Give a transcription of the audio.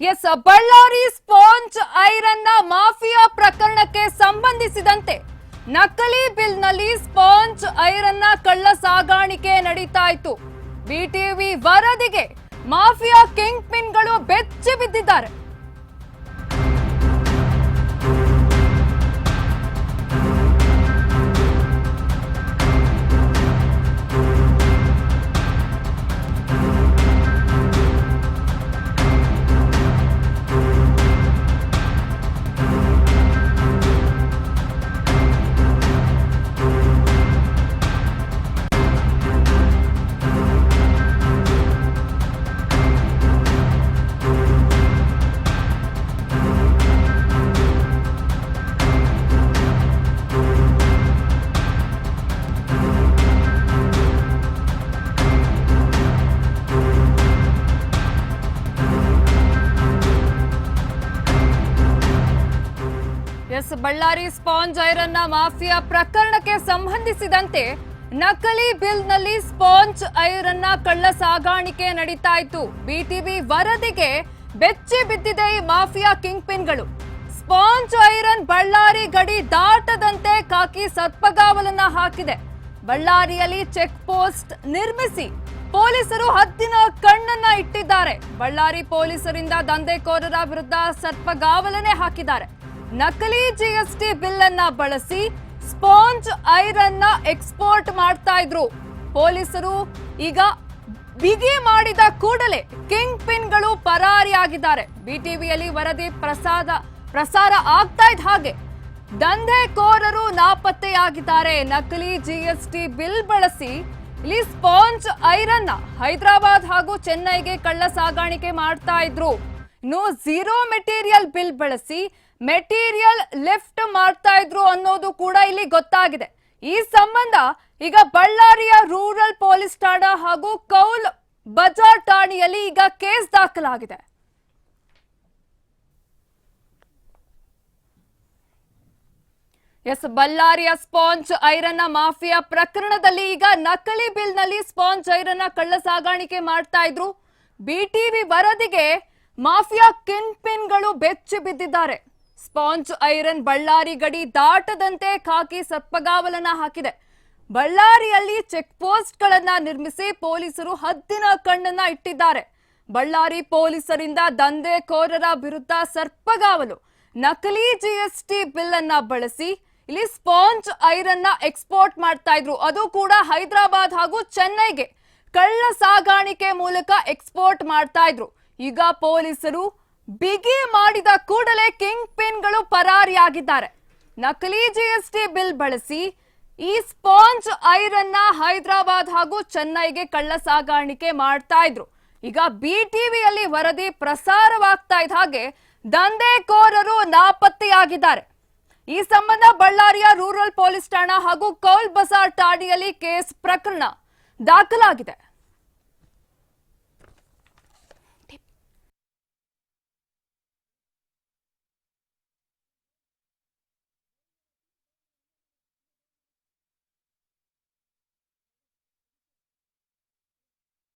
S, Ballari sponge ಐರನ್ನ mafia ಪ್ರಕರಣಕ್ಕೆ ಸಂಬಂಧಿಸಿದಂತೆ ನಕಲಿ ಬಿಲ್ನಲ್ಲಿ ಸ್ಪಾಂಜ್ ಐರನ್ನ ಕಳ್ಳ ಸಾಗಾಣಿಕೆ ನಡೀತಾ ಇತ್ತು ಬಿಟಿವಿ ವರದಿಗೆ ಮಾಫಿಯಾ ಕಿಂಗ್ ಪಿನ್ಗಳು ಬೆಚ್ಚಿ ಬಿದ್ದಿದ್ದಾರೆ. ಎಸ್ ಬಳ್ಳಾರಿ ಸ್ಪಾಂಜ್ ಐರನ್ನ ಮಾಫಿಯಾ ಪ್ರಕರಣಕ್ಕೆ ಸಂಬಂಧಿಸಿದಂತೆ ನಕಲಿ ಬಿಲ್ನಲ್ಲಿ ಸ್ಪಾಂಜ್ ಐರನ್ನ ಕಳ್ಳ ಸಾಗಾಣಿಕೆ ನಡೀತಾ ಇತ್ತು ಬಿಟಿವಿ ವರದಿಗೆ ಬೆಚ್ಚಿ ಬಿದ್ದಿದೆ ಈ ಮಾಫಿಯಾ ಕಿಂಗ್ ಪಿನ್ಗಳು ಸ್ಪಾಂಜ್ ಐರನ್ ಬಳ್ಳಾರಿ ಗಡಿ ದಾಟದಂತೆ ಕಾಕಿ ಸತ್ಪಗಾವಲನ್ನ ಹಾಕಿದೆ. ಬಳ್ಳಾರಿಯಲ್ಲಿ ಚೆಕ್ ಪೋಸ್ಟ್ ನಿರ್ಮಿಸಿ ಪೊಲೀಸರು ಹದ್ದಿನ ಕಣ್ಣನ್ನ ಇಟ್ಟಿದ್ದಾರೆ. ಬಳ್ಳಾರಿ ಪೊಲೀಸರಿಂದ ದಂಧೆಕೋರರ ವಿರುದ್ಧ ಸರ್ಪಗಾವಲನೆ ಹಾಕಿದ್ದಾರೆ. ನಕಲಿ ಜಿಎಸ್ಟಿ ಬಿಲ್ ಅನ್ನ ಬಳಸಿ ಸ್ಪಾಂಜ್ ಐರನ್ನ ಎಕ್ಸ್ಪೋರ್ಟ್ ಮಾಡ್ತಾ ಇದ್ರು. ಪೊಲೀಸರು ಈಗ ಬಿಗಿ ಮಾಡಿದ ಕೂಡಲೇ ಕಿಂಗ್ ಪಿನ್ಗಳು ಪರಾರಿಯಾಗಿದ್ದಾರೆ. ಬಿಟಿವಿಯಲ್ಲಿ ವರದಿ ಪ್ರಸಾದ, ಪ್ರಸಾರ ಆಗ್ತಾ ಇದ್ದ ಹಾಗೆ. ದಂಧೆಕೋರರು ನಾಪತ್ತೆಯಾಗಿದ್ದಾರೆ. ನಕಲಿ ಜಿಎಸ್ಟಿ ಬಿಲ್ ಬಳಸಿ ಇಲ್ಲಿ ಸ್ಪಾಂಜ್ ಐರನ್ನ ಹೈದರಾಬಾದ್ ಹಾಗೂ ಚೆನ್ನೈಗೆ ಕಳ್ಳ ಸಾಗಾಣಿಕೆ ಮಾಡ್ತಾ ಇದ್ರು. ಇನ್ನು ಝೀರೋ ಮೆಟೀರಿಯಲ್ ಬಿಲ್ ಬಳಸಿ ಮೆಟೀರಿಯಲ್ ಲಿಫ್ಟ್ ಮಾಡ್ತಾ ಇದ್ರು ಅನ್ನೋದು ಕೂಡ ಇಲ್ಲಿ ಗೊತ್ತಾಗಿದೆ. ಈ ಸಂಬಂಧ ಈಗ ಬಳ್ಳಾರಿಯ ರೂರಲ್ ಪೊಲೀಸ್ ಠಾಣಾ ಹಾಗೂ ಕೌಲ್ ಬಜಾರ್ ಠಾಣೆಯಲ್ಲಿ ಈಗ ಕೇಸ್ ದಾಖಲಾಗಿದೆ. ಎಸ್, ಬಳ್ಳಾರಿಯ ಸ್ಪಾಂಜ್ ಐರನ್ನ ಮಾಫಿಯಾ ಪ್ರಕರಣದಲ್ಲಿ ಈಗ ನಕಲಿ ಬಿಲ್ನಲ್ಲಿ ಸ್ಪಾಂಜ್ ಐರನ್ನ ಕಳ್ಳ ಸಾಗಾಣಿಕೆ ಮಾಡ್ತಾ ಇದ್ರು. ಬಿಟಿವಿ ವರದಿಗೆ ಮಾಫಿಯಾ ಕಿನ್ ಪಿನ್ಗಳು ಬೆಚ್ಚಿ ಬಿದ್ದಿದ್ದಾರೆ. ಸ್ಪಾಂಜ್ ಐರನ್ ಬಳ್ಳಾರಿ ಗಡಿ ದಾಟದಂತೆ ಖಾಕಿ ಸರ್ಪಗಾವಲನ್ನ ಹಾಕಿದೆ. ಬಳ್ಳಾರಿಯಲ್ಲಿ ಚೆಕ್ ಪೋಸ್ಟ್ ಗಳನ್ನ ನಿರ್ಮಿಸಿ ಪೊಲೀಸರು ಹದ್ದಿನ ಕಣ್ಣನ್ನ ಇಟ್ಟಿದ್ದಾರೆ. ಬಳ್ಳಾರಿ ಪೊಲೀಸರಿಂದ ದಂಧೆಕೋರರ ವಿರುದ್ಧ ಸರ್ಪಗಾವಲು. ನಕಲಿ ಜಿಎಸ್ಟಿ ಬಿಲ್ ಅನ್ನ ಬಳಸಿ ಇಲ್ಲಿ ಸ್ಪಾಂಜ್ ಐರನ್ನ ಎಕ್ಸ್ಪೋರ್ಟ್ ಮಾಡ್ತಾ ಇದ್ರು. ಅದು ಕೂಡ ಹೈದರಾಬಾದ್ ಹಾಗೂ ಚೆನ್ನೈಗೆ. ಕಳ್ಳ ಸಾಗಾಣಿಕೆ ಮೂಲಕ ಎಕ್ಸ್ಪೋರ್ಟ್ ಮಾಡ್ತಾ ಇದ್ರು. ಈಗ ಪೊಲೀಸರು ಬಿಗಿ ಮಾಡಿದ ಕೂಡಲೇ ಕಿಂಗ್ ಪಿನ್ಗಳು ಪರಾರಿಯಾಗಿದ್ದಾರೆ. ನಕಲಿ ಜಿಎಸ್ಟಿ ಬಿಲ್ ಬಳಸಿ ಈ ಸ್ಪಾಂಜ್ ಐರನ್ನ ಹೈದರಾಬಾದ್ ಹಾಗೂ ಚೆನ್ನೈಗೆ ಕಳ್ಳ ಸಾಗಾಣಿಕೆ ಮಾಡ್ತಾ ಇದ್ರು. ಈಗ ಬಿಟಿವಿಯಲ್ಲಿ ವರದಿ ಪ್ರಸಾರವಾಗ್ತಾ ಇದ್ದ ಹಾಗೆ ದಂಧೆಕೋರರು ನಾಪತ್ತೆಯಾಗಿದ್ದಾರೆ. ಈ ಸಂಬಂಧ ಬಳ್ಳಾರಿಯ ರೂರಲ್ ಪೊಲೀಸ್ ಠಾಣಾ ಹಾಗೂ ಕೌಲ್ ಬಜಾರ್ ಠಾಣೆಯಲ್ಲಿ ಕೇಸ್ ಪ್ರಕರಣ ದಾಖಲಾಗಿದೆ.